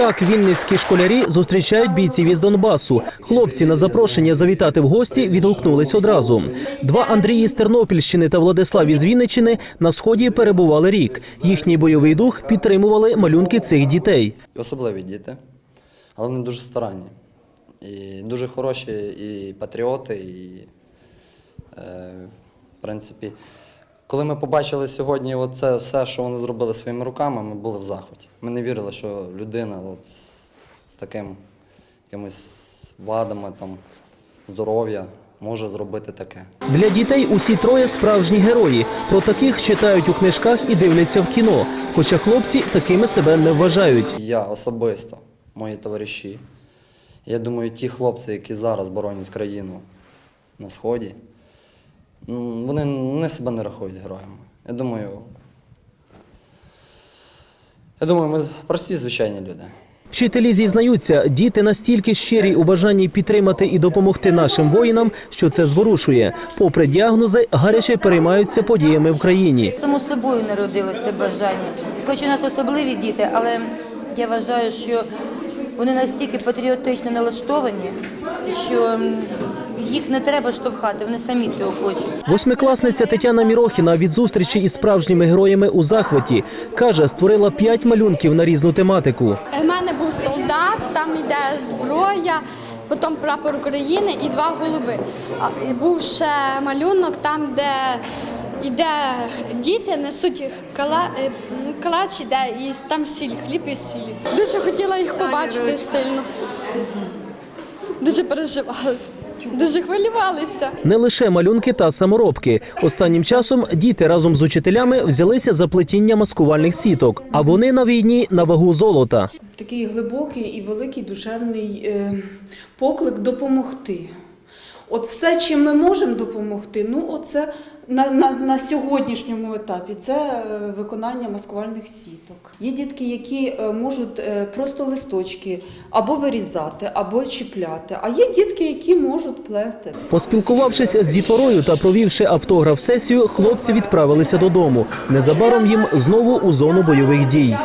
Так вінницькі школярі зустрічають бійців із Донбасу. Хлопці на запрошення завітати в гості відгукнулись одразу. Два Андрії з Тернопільщини та Владислав із Вінниччини на сході перебували рік. Їхній бойовий дух підтримували малюнки цих дітей. особливі діти, але вони дуже старанні. І дуже хороші і патріоти, і, е, в принципі, коли ми побачили сьогодні це все, що вони зробили своїми руками, ми були в захваті. Ми не вірили, що людина от, з, з таким якимись вадами, там, здоров'я може зробити таке. Для дітей усі троє справжні герої. Про таких читають у книжках і дивляться в кіно. Хоча хлопці такими себе не вважають. Я особисто, мої товариші. Я думаю, ті хлопці, які зараз боронять країну на Сході, вони не себе не рахують героями. Я думаю, я думаю, ми прості звичайні люди. Вчителі зізнаються, діти настільки щирі у бажанні підтримати і допомогти нашим воїнам, що це зворушує. Попри діагнози, гаряче переймаються подіями в країні. Само собою народилося бажання. Хоч у нас особливі діти, але я вважаю, що вони настільки патріотично налаштовані, що їх не треба штовхати, вони самі цього хочуть. Восьмикласниця Тетяна Мірохіна від зустрічі із справжніми героями у захваті каже, створила п'ять малюнків на різну тематику. У мене був солдат, там йде зброя, потім прапор України і два голуби. А, і Був ще малюнок там, де йде діти, несуть кала, е, калач іде, і там сіль, хліб і сіль. Дуже хотіла їх побачити сильно. Дуже переживали, дуже хвилювалися. Не лише малюнки та саморобки. Останнім часом діти разом з учителями взялися за плетіння маскувальних сіток, а вони на війні на вагу золота. такий глибокий і великий душевний е, поклик допомогти. От все, чим ми можемо допомогти, ну оце на, на, на сьогоднішньому етапі це е, виконання маскувальних сіток. Є дітки, які е, можуть е, просто листочки або вирізати, або чіпляти. А є дітки, які можуть плести. Поспілкувавшись з дітворою та провівши автограф сесію, хлопці відправилися додому. Незабаром їм знову у зону бойових дій.